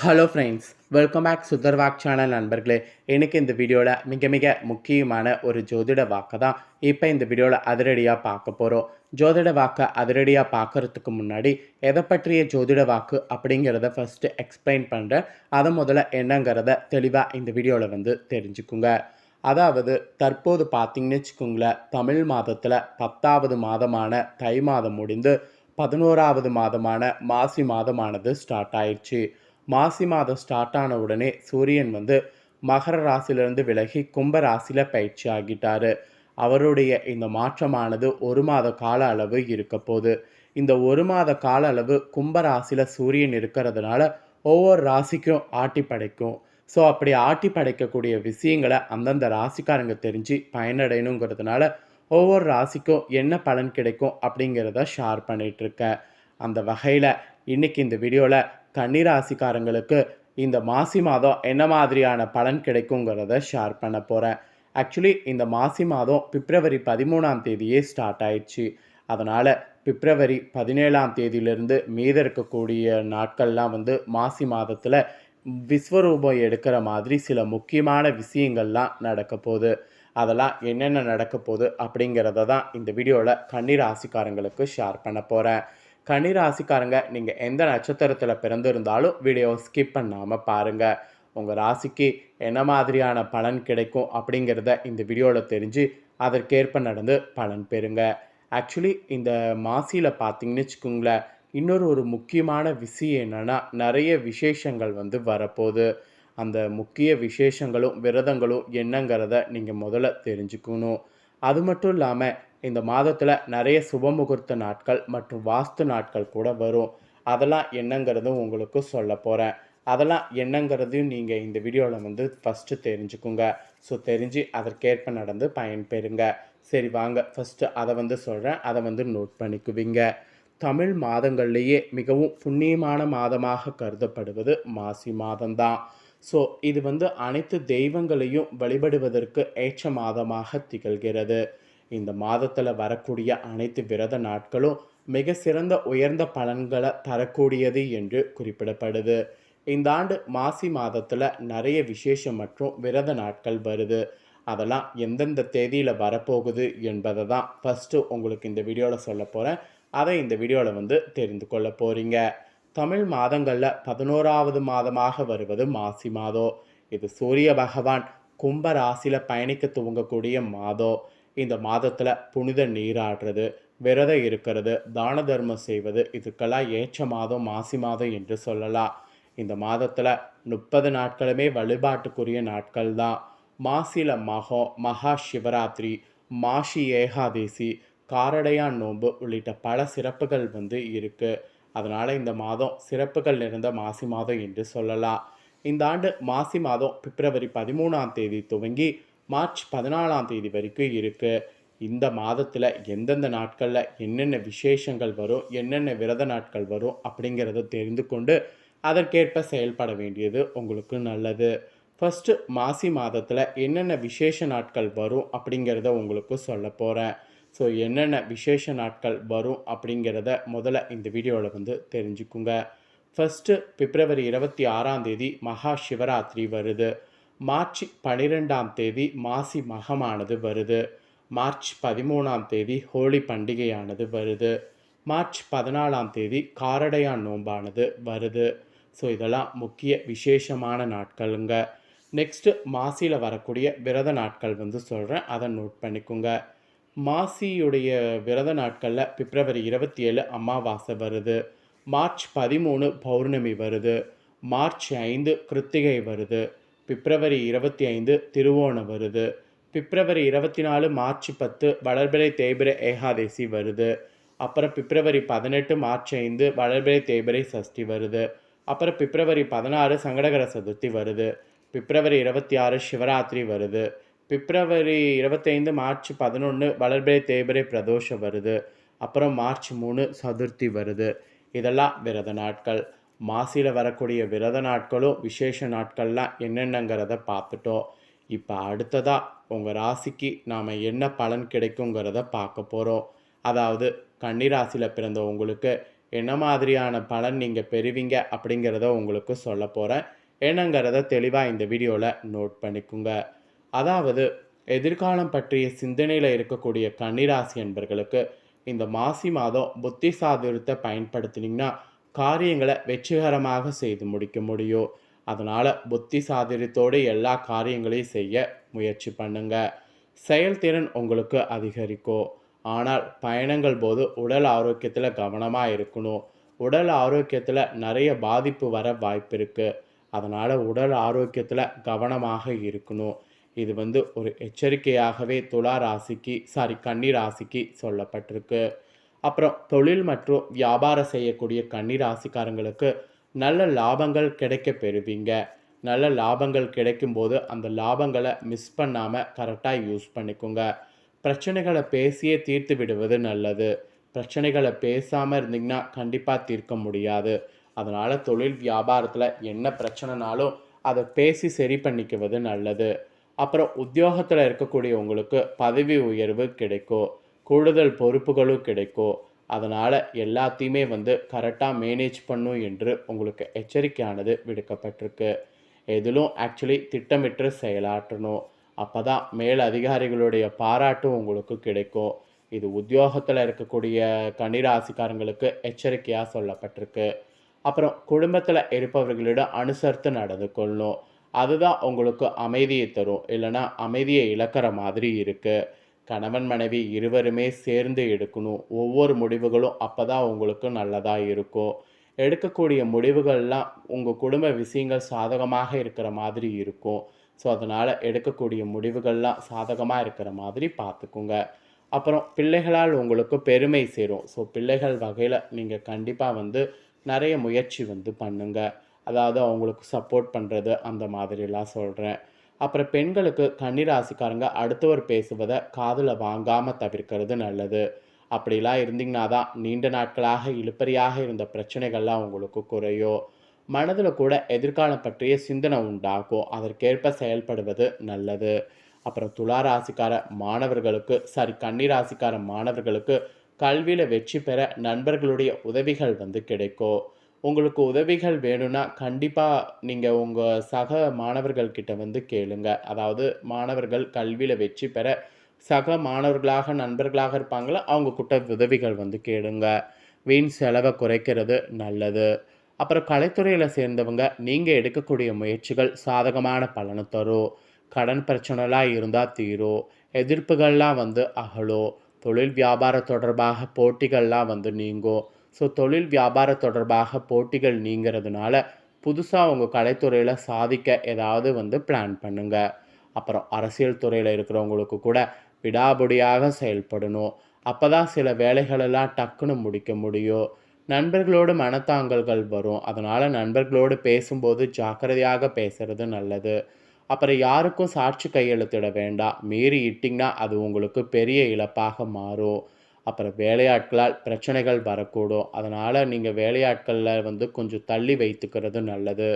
Hello friends welcome back சுதர்வாக் channel நண்பர்களே. எனக்கு இந்த வீடியோவில் மிக மிக முக்கியமான ஒரு ஜோதிட வாக்கை தான் இப்போ இந்த வீடியோவில் அதிரடியாக பார்க்க போகிறோம் ஜோதிட வாக்கை அதிரடியாக பார்க்கறதுக்கு முன்னாடி எதை பற்றிய ஜோதிட வாக்கு அப்படிங்கிறத ஃபஸ்ட்டு எக்ஸ்பிளைன் பண்ணுறேன் அதை முதல்ல என்னங்கிறத தெளிவாக இந்த வீடியோவில் வந்து தெரிஞ்சுக்குங்க. அதாவது தற்போது பார்த்தீங்கன்னு வச்சுக்கோங்களேன் தமிழ் மாதத்தில் பத்தாவது மாதமான தை மாதம் முடிந்து பதினோராவது மாதமான மாசி மாதமானது ஸ்டார்ட் ஆயிடுச்சு. மாசி மாதம் ஸ்டார்ட் ஆன உடனே சூரியன் வந்து மகர ராசியிலிருந்து விலகி கும்ப ராசியில் பயிற்சி ஆகிட்டார். அவருடைய இந்த மாற்றமானது ஒரு மாத கால அளவு இருக்க போகுது. இந்த ஒரு மாத கால அளவு கும்ப ராசியில் சூரியன் இருக்கிறதுனால ஒவ்வொரு ராசிக்கும் ஆட்டி படைக்கும். ஸோ அப்படி ஆட்டி படைக்கக்கூடிய விஷயங்களை அந்தந்த ராசிக்காரங்க தெரிஞ்சு பயனடையணுங்கிறதுனால ஒவ்வொரு ராசிக்கும் என்ன பலன் கிடைக்கும் அப்படிங்கிறத ஷேர் பண்ணிகிட்ருக்கேன் அந்த வகையில் இன்றைக்கி இந்த வீடியோவில் கன்னிராசிக்காரங்களுக்கு இந்த மாசி மாதம் என்ன மாதிரியான பலன் கிடைக்குங்கிறத ஷேர் பண்ண போகிறேன் ஆக்சுவலி இந்த மாசி மாதம் பிப்ரவரி பதிமூணாம் தேதியே ஸ்டார்ட் ஆயிடுச்சு. அதனால் பிப்ரவரி பதினேழாம் தேதியிலிருந்து மீத இருக்கக்கூடிய நாட்கள்லாம் வந்து மாசி மாதத்தில் விஸ்வரூபம் எடுக்கிற மாதிரி சில முக்கியமான விஷயங்கள்லாம் நடக்க போகுது. அதெல்லாம் என்னென்ன நடக்க போகுது அப்படிங்கிறத தான் இந்த வீடியோவில் கன்னிராசிக்காரங்களுக்கு ஷேர் பண்ண போகிறேன் கனிராசிக்காரங்க நீங்கள் எந்த நட்சத்திரத்தில் பிறந்திருந்தாலும் வீடியோ ஸ்கிப் பண்ணாமல் பாருங்கள் உங்கள் ராசிக்கு என்ன மாதிரியான பலன் கிடைக்கும் அப்படிங்கிறத இந்த வீடியோவில் தெரிஞ்சு அதற்கேற்ப நடந்து பலன் பெறுங்க. ஆக்சுவலி இந்த மாசியில் பார்த்தீங்கன்னு வச்சுக்கோங்களேன் இன்னொரு ஒரு முக்கியமான விஷயம் என்னென்னா நிறைய விசேஷங்கள் வந்து வரப்போகுது. அந்த முக்கிய விசேஷங்களும் விரதங்களும் என்னங்கிறத நீங்கள் முதல்ல தெரிஞ்சுக்கணும். அது மட்டும் இல்லாமல் இந்த மாதத்தில் நிறைய சுபமுகூர்த்த நாட்கள் மற்றும் வாஸ்து நாட்கள் கூட வரும். அதெல்லாம் என்னங்கிறதும் உங்களுக்கு சொல்ல போகிறேன் அதெல்லாம் என்னங்கிறதையும் நீங்கள் இந்த வீடியோவில் வந்து ஃபஸ்ட்டு தெரிஞ்சுக்குங்க. ஸோ தெரிஞ்சு அதற்கேற்ப நடந்து பயன்பெறுங்க. சரி வாங்க. ஃபஸ்ட்டு அதை வந்து சொல்கிறேன் அதை வந்து நோட் பண்ணிக்குவீங்க. தமிழ் மாதங்கள்லேயே மிகவும் புண்ணியமான மாதமாக கருதப்படுவது மாசி மாதம்தான். ஸோ இது வந்து அனைத்து தெய்வங்களையும் வழிபடுவதற்கு ஏற்ற மாதமாக திகழ்கிறது. இந்த மாதத்தில் வரக்கூடிய அனைத்து விரத நாட்களும் மிக சிறந்த உயர்ந்த பலன்களை தரக்கூடியது என்று குறிப்பிடப்படுது. இந்த ஆண்டு மாசி மாதத்தில் நிறைய விசேஷம் மற்றும் விரத நாட்கள் வருது. அதெல்லாம் எந்தெந்த தேதியில் வரப்போகுது என்பதை தான் ஃபஸ்ட்டு உங்களுக்கு இந்த வீடியோவில் சொல்ல போகிறேன் அதை இந்த வீடியோவில் வந்து தெரிந்து கொள்ள போகிறீங்க தமிழ் மாதங்களில் பதினோராவது மாதமாக வருவது மாசி மாதம். இது சூரிய பகவான் கும்ப ராசியில் பயணிக்க துவங்கக்கூடிய மாதம். இந்த மாதத்தில் புனித நீராடுறது விரதம் இருக்கிறது தான தர்மம் செய்வது இதுக்கெல்லாம் ஏற்ற மாதம் மாசி மாதம் என்று சொல்லலாம். இந்த மாதத்தில் முப்பது நாட்களுமே வழிபாட்டுக்குரிய நாட்கள் தான். மாசில மகம் மகா சிவராத்திரி மாஷி ஏகாதேசி காரடையான் நோன்பு உள்ளிட்ட பல சிறப்புகள் வந்து இருக்குது அதனால் இந்த மாதம் சிறப்புகள் நிறைந்த மாசி மாதம் என்று சொல்லலாம். இந்த ஆண்டு மாசி மாதம் பிப்ரவரி பதிமூணாம் தேதி துவங்கி மார்ச் பதினாலாம் தேதி வரைக்கும் இருக்குது இந்த மாதத்தில் எந்தெந்த நாட்களில் என்னென்ன விசேஷங்கள் வரும் என்னென்ன விரத நாட்கள் வரும் அப்படிங்கிறத தெரிந்து கொண்டு அதற்கேற்ப செயல்பட வேண்டியது உங்களுக்கு நல்லது. ஃபஸ்ட்டு மாசி மாதத்தில் என்னென்ன விசேஷ நாட்கள் வரும் அப்படிங்கிறத உங்களுக்கு சொல்ல போகிறேன் ஸோ என்னென்ன விசேஷ நாட்கள் வரும் அப்படிங்கிறத முதல்ல இந்த வீடியோவில் வந்து தெரிஞ்சுக்குங்க. ஃபஸ்ட்டு பிப்ரவரி இருபத்தி ஆறாம் தேதி மகா சிவராத்திரி வருது. மார்ச் பனிரெண்டாம் தேதி மாசி மகமானது வருது. மார்ச் பதிமூணாம் தேதி ஹோலி பண்டிகையானது வருது. மார்ச் பதினாலாம் தேதி காரடையான் நோம்பானது வருது. ஸோ இதெல்லாம் முக்கிய விசேஷமான நாட்களுங்க. நெக்ஸ்ட்டு மாசியில் வரக்கூடிய விரத நாட்கள் வந்து சொல்கிறேன் அதை நோட் பண்ணிக்கோங்க. மாசியுடைய விரத நாட்களில் பிப்ரவரி இருபத்தி ஏழு அமாவாசை வருது. மார்ச் பதிமூணு பௌர்ணமி வருது. மார்ச் ஐந்து கிருத்திகை வருது. பிப்ரவரி இருபத்தி ஐந்து திருவோணம் வருது. பிப்ரவரி இருபத்தி நாலு மார்ச் பத்து வளர்பிறை தேய்பிரை ஏகாதேசி வருது. அப்புறம் பிப்ரவரி பதினெட்டு மார்ச் ஐந்து வளர்பிறை தேய்பிரை சஷ்டி வருது. அப்புறம் பிப்ரவரி பதினாறு சங்கடகர சதுர்த்தி வருது. பிப்ரவரி இருபத்தி ஆறு சிவராத்திரி வருது. பிப்ரவரி இருபத்தைந்து மார்ச் பதினொன்று வளர்பிறை தேய்பிரை பிரதோஷம் வருது. அப்புறம் மார்ச் மூணு சதுர்த்தி வருது. இதெல்லாம் விரத நாட்கள். மாசியில் வரக்கூடிய விரத நாட்களும் விசேஷ நாட்கள்லாம் என்னென்னங்கிறத பார்த்துட்டோம். இப்போ அடுத்ததாக உங்கள் ராசிக்கு நாம் என்ன பலன் கிடைக்குங்கிறத பார்க்க போகிறோம் அதாவது கன்னிராசியில் பிறந்த உங்களுக்கு என்ன மாதிரியான பலன் நீங்கள் பெறுவீங்க அப்படிங்கிறத உங்களுக்கு சொல்ல போகிறேன் என்னங்கிறத தெளிவாக இந்த வீடியோவில் நோட் பண்ணிக்கோங்க. அதாவது எதிர்காலம் பற்றிய சிந்தனையில் இருக்கக்கூடிய கன்னிராசி என்பர்களுக்கு இந்த மாசி மாதம் புத்தி சாதுரத்தை பயன்படுத்தினீங்கன்னா காரியங்களை வெற்றிகரமாக செய்து முடிக்க முடியும் அதனால் புத்தி சாதிரியத்தோடு எல்லா காரியங்களையும் செய்ய முயற்சி பண்ணுங்க. செயல்திறன் உங்களுக்கு அதிகரிக்கும் ஆனால் பயணங்கள் போது உடல் ஆரோக்கியத்தில் கவனமாக இருக்கணும். உடல் ஆரோக்கியத்தில் நிறைய பாதிப்பு வர வாய்ப்பு இருக்குது அதனால் உடல் ஆரோக்கியத்தில் கவனமாக இருக்கணும். இது வந்து ஒரு எச்சரிக்கையாகவே துலா ராசிக்கு சாரி கன்னி ராசிக்கு சொல்லப்பட்டிருக்கு. அப்புறம் தொழில் மற்றும் வியாபாரம் செய்யக்கூடிய கன்னிராசிக்காரங்களுக்கு நல்ல லாபங்கள் கிடைக்க பெறுவீங்க. நல்ல லாபங்கள் கிடைக்கும்போது அந்த லாபங்களை மிஸ் பண்ணாமல் கரெக்டாக யூஸ் பண்ணிக்கோங்க. பிரச்சனைகளை பேசியே தீர்த்து விடுவது நல்லது. பிரச்சனைகளை பேசாமல் இருந்தீங்கன்னா கண்டிப்பாக தீர்க்க முடியாது. அதனால் தொழில் வியாபாரத்தில் என்ன பிரச்சனைனாலும் அதை பேசி சரி பண்ணிக்குவது நல்லது. அப்புறம் உத்தியோகத்தில் இருக்கக்கூடிய உங்களுக்கு பதவி உயர்வு கிடைக்கும். கூடுதல் பொறுப்புகளும் கிடைக்கும் அதனால் எல்லாத்தையுமே வந்து கரெக்டாக மேனேஜ் பண்ணும் என்று உங்களுக்கு எச்சரிக்கையானது விடுக்கப்பட்டிருக்கு. எதிலும் ஆக்சுவலி திட்டமிட்டு செயலாற்றணும். அப்போ தான் மேல் அதிகாரிகளுடைய பாராட்டும் உங்களுக்கு கிடைக்கும் இது உத்தியோகத்தில் இருக்கக்கூடிய கன்னிராசிக்காரங்களுக்கு எச்சரிக்கையாக சொல்லப்பட்டிருக்கு. அப்புறம் குடும்பத்தில் இருப்பவர்களிடம் அனுசரித்து நடந்து கொள்ளணும். அதுதான் உங்களுக்கு அமைதியை தரும். இல்லைன்னா அமைதியை இழக்கிற மாதிரி இருக்குது கணவன் மனைவி இருவருமே சேர்ந்து எடுக்கணும். ஒவ்வொரு முடிவுகளும் அப்போ தான் உங்களுக்கு நல்லதாக இருக்கும் எடுக்கக்கூடிய முடிவுகள்லாம் உங்கள் குடும்ப விஷயங்கள் சாதகமாக இருக்கிற மாதிரி இருக்கும் ஸோ அதனால் எடுக்கக்கூடிய முடிவுகள்லாம் சாதகமாக இருக்கிற மாதிரி பார்த்துக்குங்க. அப்புறம் பிள்ளைகளால் உங்களுக்கு பெருமை சேரும். ஸோ பிள்ளைகள் வகையில் நீங்கள் கண்டிப்பாக வந்து நிறைய முயற்சி வந்து பண்ணுங்க. அதாவது அவங்களுக்கு சப்போர்ட் பண்ணுறது அந்த மாதிரிலாம் சொல்கிறேன் அப்புறம் பெண்களுக்கு கன்னிராசிக்காரங்க அடுத்தவர் பேசுவதை காதில் வாங்காமல் தவிர்க்கிறது நல்லது. அப்படிலாம் இருந்தீங்கன்னா தான் நீண்ட நாட்களாக இழுப்பறியாக இருந்த பிரச்சனைகள்லாம் உங்களுக்கு குறையும் மனதில் கூட எதிர்காலம் பற்றிய சிந்தனை உண்டாகும் அதற்கேற்ப செயல்படுவது நல்லது. அப்புறம் துலா ராசிக்கார மாணவர்களுக்கு சாரி கன்னி ராசிக்கார மாணவர்களுக்கு கல்வியில் வெற்றி பெற நண்பர்களுடைய உதவிகள் வந்து கிடைக்கும் உங்களுக்கு உதவிகள் வேணும்னா கண்டிப்பாக நீங்கள் உங்கள் சக மாணவர்கள்கிட்ட வந்து கேளுங்க. அதாவது மாணவர்கள் கல்வியில் வெற்றி பெற சக மாணவர்களாக நண்பர்களாக இருப்பாங்களோ அவங்க கிட்ட உதவிகள் வந்து கேளுங்க. வீண் செலவை குறைக்கிறது நல்லது. அப்புறம் கலைத்துறையில் சேர்ந்தவங்க நீங்கள் எடுக்கக்கூடிய முயற்சிகள் சாதகமான பலனை தரும். கடன் பிரச்சனைலாம் இருந்தால் தீரும். எதிர்ப்புகள்லாம் வந்து அகலும். தொழில் வியாபாரம் தொடர்பாக போட்டிகள்லாம் வந்து நீங்கும். ஸோ தொழில் வியாபாரம் தொடர்பாக போட்டிகள் நீங்கிறதுனால புதுசாக உங்கள் கலைத்துறையில் சாதிக்க ஏதாவது வந்து பிளான் பண்ணுங்கள் அப்புறம் அரசியல் துறையில் இருக்கிறவங்களுக்கு கூட விடாபுடியாக செயல்படணும். அப்போ தான் சில வேலைகளெல்லாம் டக்குன்னு முடிக்க முடியும். நண்பர்களோடு மனத்தாங்கல்கள் வரும். அதனால் நண்பர்களோடு பேசும்போது ஜாக்கிரதையாக பேசுறது நல்லது. அப்புறம் யாருக்கும் சாட்சி கையெழுத்திட வேண்டாம். மீறி இட்டிங்கன்னா அது உங்களுக்கு பெரிய இழப்பாக மாறும். அப்புறம் வேலையாட்களால் பிரச்சனைகள் வரக்கூடும். அதனால் நீங்கள் வேலையாட்களில் வந்து கொஞ்சம் தள்ளி வைத்துக்கிறது நல்லது.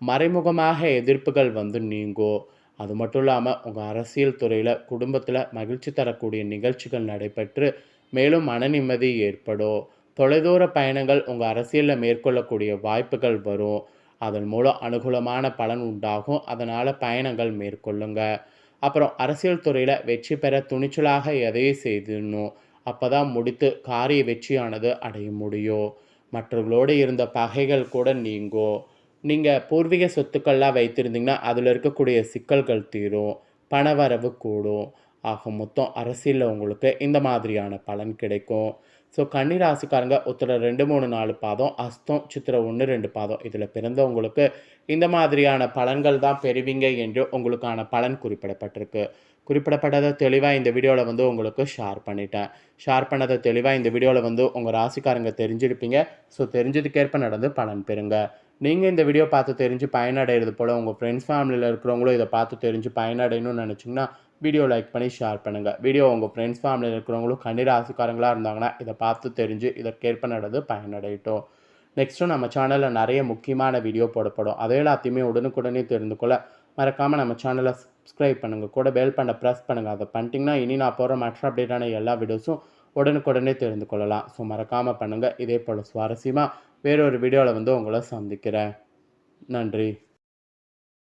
மறைமுகமாக எதிர்ப்புகள் வந்து நீங்கும் அது மட்டும் இல்லாமல் உங்கள் அரசியல் துறையில் குடும்பத்தில் மகிழ்ச்சி தரக்கூடிய நிகழ்ச்சிகள் நடைபெற்று மேலும் மன நிம்மதி ஏற்படும். தொலைதூர பயணங்கள் உங்கள் அரசியலில் மேற்கொள்ளக்கூடிய வாய்ப்புகள் வரும். அதன் மூலம் அனுகூலமான பலன் உண்டாகும். அதனால் பயணங்கள் மேற்கொள்ளுங்க. அப்புறம் அரசியல் துறையில் வெற்றி பெற துணிச்சலாக எதையும் செய்திடணும். அப்போ தான் முடித்து காரிய வெற்றியானது அடைய முடியும் மற்றவர்களோடு இருந்த பகைகள் கூட நீங்கும் நீங்கள் பூர்வீக சொத்துக்கள்லாம் வைத்திருந்தீங்கன்னா அதில் இருக்கக்கூடிய சிக்கல்கள் தீரும் பணவரவு கூடும். ஆக மொத்தம் அரசியலில் உங்களுக்கு இந்த மாதிரியான பலன் கிடைக்கும். ஸோ கன்னி ராசிக்காரங்க உத்தர ரெண்டு மூணு நாலு பாதம் அஸ்தம் சித்திரை ஒன்று ரெண்டு பாதம். இதில் பிறந்தவங்களுக்கு இந்த மாதிரியான பலன்கள் தான் பெறுவீங்க என்று உங்களுக்கான பலன் குறிப்பிடப்பட்டிருக்கு. குறிப்பிடப்பட்டதை தெளிவாக இந்த வீடியோவில் வந்து உங்களுக்கு ஷேர் பண்ணிட்டேன். ஷேர் பண்ணதை தெளிவாக இந்த வீடியோவில் வந்து உங்கள் ராசிக்காரங்க தெரிஞ்சிருப்பீங்க. ஸோ தெரிஞ்சதுக்கேற்ப நடந்து பலன் பெறுங்க. நீங்கள் இந்த வீடியோ பார்த்து தெரிஞ்சு பயனடைகிறது போல் உங்கள் ஃப்ரெண்ட்ஸ் ஃபேமிலியில் இருக்கிறவங்களும் இதை பார்த்து தெரிஞ்சு பயனடையணும்னு நினச்சிங்கன்னா வீடியோ லைக் பண்ணி ஷேர் பண்ணுங்கள் வீடியோ உங்கள் ஃப்ரெண்ட்ஸ் ஃபேமிலியில் இருக்கிறவங்களும் கண்ணீர் ஆசைக்காரங்களாக இருந்தாங்கன்னா இதை பார்த்து தெரிஞ்சு இதற்கேற்ப நடந்து பயனடையட்டும். நெக்ஸ்ட்டு நம்ம சேனலில் நிறைய முக்கியமான வீடியோ போடப்படும். அதை எல்லாத்தையுமே உடனுக்குடனே தெரிந்து கொள்ள மறக்காமல் நம்ம சேனலை சப்ஸ்கிரைப் பண்ணுங்கள் கூட பெல் பண்ண ப்ரெஸ் பண்ணுங்கள் அதை பண்ணிட்டீங்கன்னா இனி நான் போகிற மற்ற அப்டேட்டான எல்லா வீடியோஸும் உடனுக்குடனே தெரிந்து கொள்ளலாம். ஸோ மறக்காமல் பண்ணுங்கள் இதே போல் சுவாரஸ்யமாக வேறொரு வீடியோவில் வந்து உங்களை சந்திக்கிறேன். நன்றி.